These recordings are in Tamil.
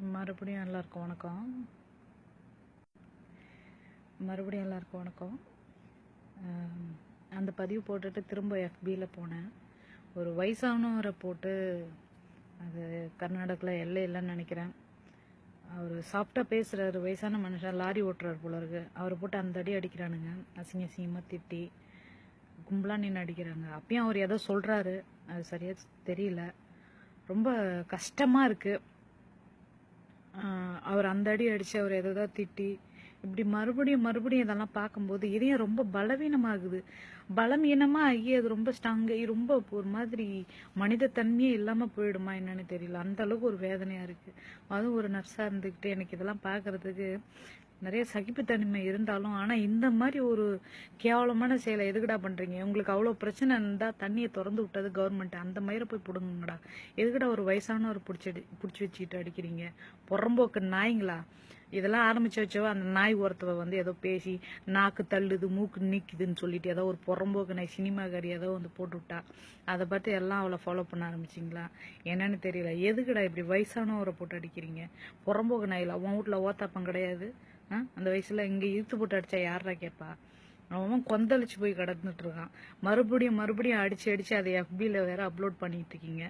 மறுபடியும் எல்லாருக்கும் வணக்கம். மறுபடியும் எல்லாருக்கும் வணக்கம். அந்த பதிவு போட்டுட்டு திரும்ப எஃபியில் போனேன். ஒரு வயசானவரை போட்டு அது கர்நாடகாவில் எல்லை இல்லைன்னு நினைக்கிறேன். அவர் சாஃப்டாக பேசுகிறாரு வயசான மனுஷன் லாரி ஓட்டுறாரு போல இருக்கு. அவரை போட்டு அந்த அடி அடிக்கிறானுங்க. அசிங்க அசிங்கமாக திட்டி கும்பலாக நின்று அடிக்கிறாங்க. அப்பயும் அவர் ஏதோ சொல்கிறாரு அது சரியாக தெரியல. ரொம்ப கஷ்டமாக இருக்குது அவர் அந்த அடி அடிச்சு அவர் எதோ திட்டி இப்படி மறுபடியும் மறுபடியும் இதெல்லாம் பார்க்கும்போது இதயம் ரொம்ப பலவீனமாகுது. பலவீனமா ஆகி அது ரொம்ப ஸ்ட்ராங்காகி ரொம்ப ஒரு மாதிரி மனித தன்மையே இல்லாம போயிடுமா என்னன்னு தெரியல. அந்த அளவுக்கு ஒரு வேதனையா இருக்கு. அதுவும் ஒரு நர்ஸா இருந்துக்கிட்டு எனக்கு இதெல்லாம் பார்க்கறதுக்கு நிறைய சகிப்புத்தன்மை இருந்தாலும் ஆனால் இந்த மாதிரி ஒரு கேவலமான செயலை எதுக்குடா பண்ணுறீங்க உங்களுக்கு அவ்வளோ பிரச்சனை இருந்தால் தண்ணியை திறந்து விட்டது கவர்மெண்ட் அந்த மாதிரி போய் பிடுங்குங்கடா எதுக்குடா ஒரு வயசானவர் பிடிச்சி பிடிச்சி வச்சுக்கிட்டு அடிக்கிறீங்க? புறம்போக்கு நாய்ங்களா? இதெல்லாம் ஆரம்பிச்சு வச்சவ அந்த நாய் ஒருத்தவ வந்து ஏதோ பேசி நாக்கு தள்ளுது மூக்கு நீக்குதுன்னு சொல்லிட்டு ஏதோ ஒரு புறம்போக்கு நாய் சினிமாக்காரி ஏதோ வந்து போட்டு விட்டா அதை பார்த்து எல்லாம் அவளை ஃபாலோ பண்ண ஆரம்பிச்சிங்களா? என்னன்னு தெரியல. எதுக்குடா இப்படி வயசானவரை போட்டு அடிக்கிறீங்க? புறம்போக்கு நாயில் உன் வீட்டில் ஓத்தாப்பம் கிடையாது. அந்த வயசுல இங்க இழுத்து போட்டு அடிச்சா யாரா கேட்பா அவன் கொந்தளிச்சு போய் கிடந்துட்டு இருக்கான் மறுபடியும் மறுபடியும் அடிச்சு அடிச்சு அதை எஃபில வேற அப்லோட் பண்ணிட்டு இருக்கீங்க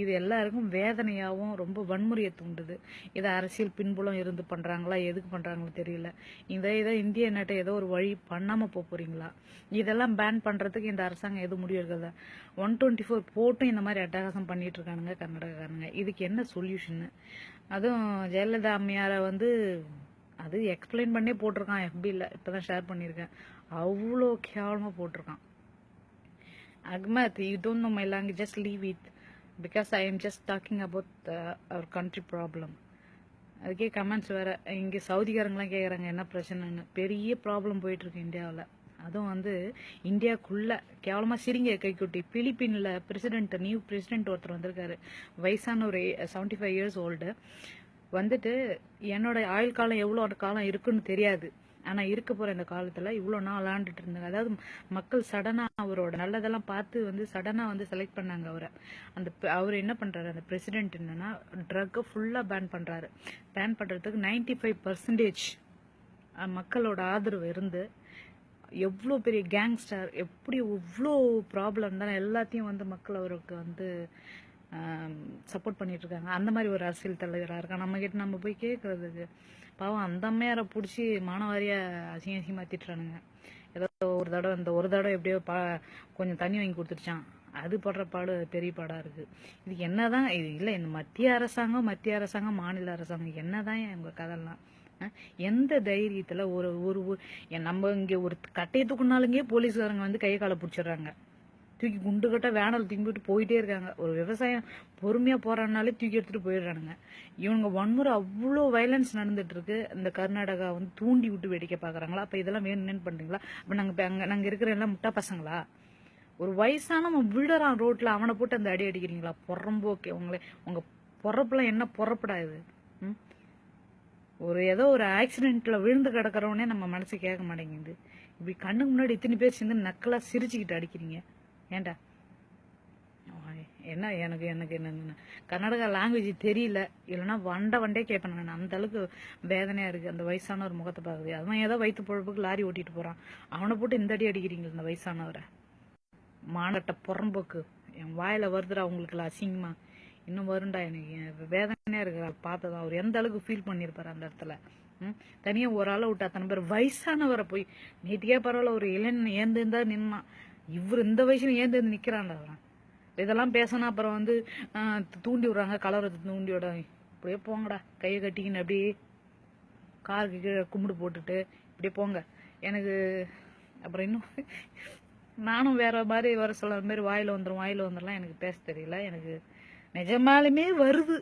இது எல்லாருக்கும் வேதனையாகவும் ரொம்ப வன்முறையை தூண்டுது. இதை அரசியல் பின்புலம் இருந்து பண்றாங்களா எதுக்கு பண்றாங்களோ தெரியல. இதை இதை இந்திய நாட்டை ஏதோ ஒரு வழி பண்ணாம போக போறீங்களா? இதெல்லாம் பேன் பண்றதுக்கு இந்த அரசாங்கம் எதுவும் முடிவு எடுக்கல ஒன் டுவெண்ட்டி ஃபோர் போட்டும் இந்த மாதிரி அட்டகாசம் பண்ணிட்டு இருக்கானுங்க கர்நாடகாரங்க இதுக்கு என்ன சொல்யூஷன் அதுவும் ஜெயலலிதா அம்மையாரை வந்து அது எக்ஸ்பிளைன் பண்ணே போட்டிருக்கான் எஃபியில் இப்போதான் ஷேர் பண்ணியிருக்கேன். அவ்வளோ கேவலமாக போட்டிருக்கான். Ahmed you don't know my language just leave it because I am just talking about our country problem அதுக்கே கமெண்ட்ஸ் வேறு. இங்கே சவுதிக்காரங்களாம் கேட்குறாங்க என்ன பிரச்சனைன்னு. பெரிய ப்ராப்ளம் போயிட்டுருக்கு இந்தியாவில். அதுவும் வந்து இந்தியாவுக்குள்ளே கேவலமாக சிரிங்க கைக்குட்டி. பிலிப்பீனில் பிரசிடென்ட் நியூ பிரசிடென்ட் ஒருத்தர் வந்திருக்காரு. வயசான ஒரு செவன்ட்டி ஃபைவ் இயர்ஸ் ஓல்டு வந்துட்டு என்னோட ஆயுள் காலம் எவ்வளோ காலம் இருக்குன்னு தெரியாது. ஆனால் இருக்க போகிற இந்த காலத்தில் இவ்வளோ நாள் விளாண்டுட்டு இருந்தாங்க. அதாவது மக்கள் சடனாக அவரோட நல்லதெல்லாம் பார்த்து வந்து சடனாக வந்து செலக்ட் பண்ணாங்க அவரை. அந்த அவர் என்ன பண்ணுறாரு அந்த பிரசிடென்ட் என்னன்னா ட்ரக்கை ஃபுல்லாக பேன் பண்ணுறாரு பேன் பண்ணுறதுக்கு நைன்டி ஃபைவ் பர்சன்டேஜ் மக்களோட ஆதரவு இருந்து எவ்வளோ பெரிய கேங்ஸ்டர் எப்படி எவ்வளோ ப்ராப்ளம் இருந்தாலும் எல்லாத்தையும் வந்து மக்கள் அவருக்கு வந்து சப்போர்ட் பண்ணிட்டு இருக்காங்க அந்த மாதிரி ஒரு அரசியல் தலைவராக இருக்கான். நம்மக்கிட்ட நம்ம போய் கேட்குறதுக்கு பாவம் அந்த அம்மையாரை பிடிச்சி மானவாரியாக அசிங்க அசிங்கமாக திட்டுறானுங்க. ஏதோ ஒரு தடவை இந்த ஒரு தடவை எப்படியோ பா கொஞ்சம் தண்ணி வாங்கி கொடுத்துருச்சான். அது படுற பாடு பெரிய பாடாக இருக்குது இது என்னதான் இது இல்லை இந்த மத்திய அரசாங்கம் மத்திய அரசாங்கம் மாநில அரசாங்கம். என்னதான் உங்கள் கதைலாம். எந்த தைரியத்தில் ஒரு ஒரு நம்ம இங்கே ஒரு கட்டையை தூக்குனாலுங்கே போலீஸ்காரங்க வந்து கை காலை பிடிச்சிடுறாங்க. தூக்கி குண்டு கட்ட வேனல் தூக்கிட்டு போயிட்டே இருக்காங்க. ஒரு விவசாயம் பொறுமையா போறானாலே தூக்கி எடுத்துட்டு போயிடுறானுங்க. இவனுங்க வன்முறை அவ்வளோ வயலன்ஸ் நடந்துட்டு இருக்கு இந்த கர்நாடகா வந்து தூண்டி விட்டு வேடிக்கை பாக்குறாங்களா? அப்ப இதெல்லாம் வேணும்னு பண்றீங்களா? அப்ப நாங்க இப்போ அங்கே நாங்க இருக்கிற எல்லாம் முட்டா பசங்களா? ஒரு வயசானவன் விழுறான் ரோட்ல அவனை போட்டு அந்த அடி அடிக்கிறீங்களா? புறம்போக்கே உங்களை உங்க பொறப்புலாம் என்ன பொறப்படா இது? ம்? ஒரு ஏதோ ஒரு ஆக்சிடென்ட்ல விழுந்து கிடக்கிறவனே நம்ம மனசு கேட்க மாட்டேங்குது. இப்படி கண்ணுக்கு முன்னாடி இத்தனை பேர் சேர்ந்து நக்கலா சிரிச்சுக்கிட்டு அடிக்கிறீங்க. ஏன்டா என்ன எனக்கு எனக்கு என்ன கர்நாடகா லாங்குவேஜ் தெரியல. இல்லைன்னா வண்டை வண்டே கேட்பேன் நான். அந்த அளவுக்கு வேதனையா இருக்கு. அந்த வயசான ஒரு முகத்தை பார்க்குது அவன் ஏதோ வயிற்று பொழப்புக்கு லாரி ஓட்டிட்டு போறான். அவனை போட்டு இந்த அடி அடிக்கிறீங்க இந்த வயசானவரை. மானட்ட புறம்போக்கு. என் வாயில வருதுடா உங்களுக்கு அசிங்கமா. இன்னும் வரும்டா எனக்கு. வேதனையா இருக்கு பார்த்ததான் அவர் எந்த அளவுக்கு ஃபீல் பண்ணிருப்பாரு அந்த இடத்துல. ம்? தனியா ஒரு ஆளை விட்டு அத்தனை பேர் வயசானவரை போய். நேற்றுக்கே பரவாயில்ல ஒரு இளைஞன் ஏந்திருந்தா நின்னான். இவர் இந்த வயசுல ஏந்திருந்து நிக்கிறான்டா? அவன் இதெல்லாம் பேசினா அப்புறம் வந்து தூண்டி விடுறாங்க கலவரத்தை தூண்டி விட. இப்படியே போங்கடா. கையை கட்டிக்கின்னு அப்படியே காருக்கு கீழே கும்பிடு போட்டுட்டு இப்படியே போங்க. எனக்கு அப்புறம் இன்னும் நானும் வேற மாதிரி வர சொல்ல மாதிரி வாயில் வந்துடும் வாயில் வந்துடலாம் எனக்கு பேச தெரியல. எனக்கு நிஜமாலுமே வருது.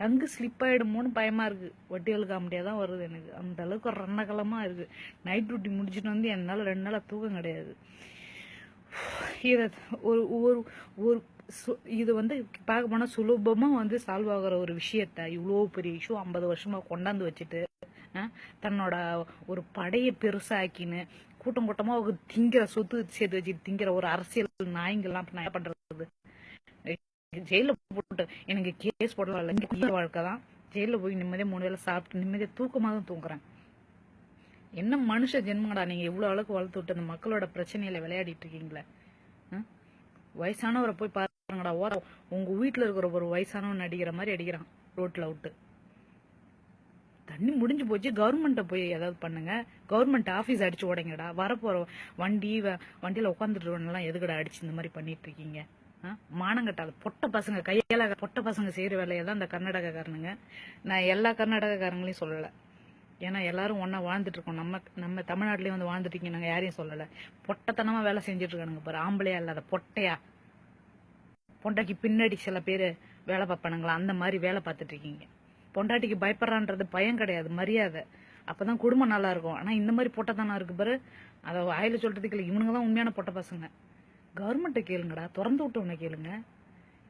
டங்கு ஸ்லிப் ஆகிடுமோன்னு பயமாக இருக்குது வட்டிகளுக்கு காமெடியா தான் வருது எனக்கு. அந்த அளவுக்கு ஒரு ரணகலமா இருக்குது நைட் டியூட்டி முடிச்சுட்டு வந்து என்னால் ரெண்டு நாளாக தூக்கம் கிடையாது. இதை ஒரு ஒரு ஒரு சு- இது வந்து பார்க்க போனால் சுலபமாக வந்து சால்வ் ஆகிற ஒரு விஷயத்த இவ்வளோ பெரிய இஷ்யூ ஐம்பது வருஷமா கொண்டாந்து வச்சுட்டு தன்னோட ஒரு படையை பெருசாக்கின்னு கூட்டம் கூட்டமாக ஒரு திங்கிற சொத்து சேர்த்து வச்சுட்டு திங்கிற ஒரு அரசியல் நாய்ங்கெல்லாம் நான் என்ன ஜெயிலில் போட்டு எனக்கு கேஸ் போடலாம் இங்க வாழ்க்கை தான். ஜெயிலில் போய் நிம்மதியாக மூணு வேளை சாப்பிட்டு நிம்மதியாக தூக்கமாக தான் தூங்குறேன். என்ன மனுஷ ஜென்மடா நீங்கள் இவ்வளோ அளவுக்கு வளர்த்து விட்டு அந்த மக்களோட பிரச்சனையில விளையாடிட்டு இருக்கீங்களே? ஆ? வயசானவரை போய் பாருங்கடா ஓர உங்கள் வீட்டில் இருக்கிற ஒரு வயசானவன் அடிக்கிற மாதிரி அடிக்கிறான் ரோட்டில் விட்டு. தண்ணி முடிஞ்சு போச்சு கவர்மெண்ட்டை போய் ஏதாவது பண்ணுங்க. கவர்மெண்ட் ஆஃபீஸ் அடிச்சு உடைங்கடா. வரப்போற வண்டி வ- வண்டியில உட்காந்துட்டு எல்லாம் எதுக்குடா அடிச்சு இந்த மாதிரி பண்ணிட்டு இருக்கீங்க ஆ? மானங்கட்டால பொட்ட பசங்க கையால பொட்ட பசங்க செய்யற வேலையை தான் இந்த கர்நாடகக்காரனுங்க. நான் எல்லா கர்நாடகக்காரங்களையும் சொல்லலை. ஏன்னா எல்லாரும் ஒன்றா வாழ்ந்துட்டு இருக்கோம் நம்ம நம்ம தமிழ்நாட்டிலேயே வந்து வாழ்ந்துட்டு இருக்கீங்க நாங்கள் யாரையும் சொல்லலை. பொட்டத்தனமா வேலை செஞ்சுட்டு இருக்கானுங்க பாரு. ஆம்பளையா இல்லாத பொட்டையா. பொண்டாட்டிக்கு பின்னாடி சில பேர் வேலை பார்ப்பானுங்களா? அந்த மாதிரி வேலை பார்த்துட்டு இருக்கீங்க பொண்டாட்டிக்கு பயப்படுறான்றது பயம் கிடையாது மரியாதை. அப்பதான் குடும்பம் நல்லா இருக்கும். ஆனா இந்த மாதிரி பொட்டத்தனம் இருக்கு பாரு. அதை வாயில சொல்றதுக்கு இல்லை. இவனுங்க தான் உண்மையான பொட்ட பசங்க. கவர்மெண்ட்டை கேளுங்கடா. திறந்து விட்டவனை கேளுங்க.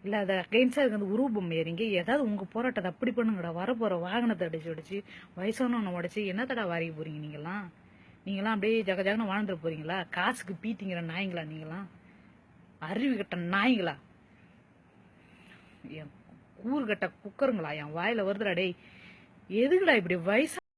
இல்லை அதை அகெயின்ஸ்டாக இருக்கு அந்த உருவம் பொம்மை ஏறிங்க. ஏதாவது உங்கள் போராட்டத்தை அப்படி பண்ணுங்கடா. வரப்போற வாகனத்தை அடிச்சு அடிச்சு வயசானவனை உடச்சி என்னத்தடா வாரிக்க போறீங்க நீங்களாம் நீங்களாம் அப்படியே ஜக ஜகன்னு வாழ்ந்துட்டு போறீங்களா? காசுக்கு பீத்திங்கிற நாய்ங்களா நீங்களாம் அறிவு கட்ட நாய்ங்களா என் கூறுகட்ட குக்கருங்களா? என் வாயில வருதுடா டேய். எதுக்குடா இப்படி வயசா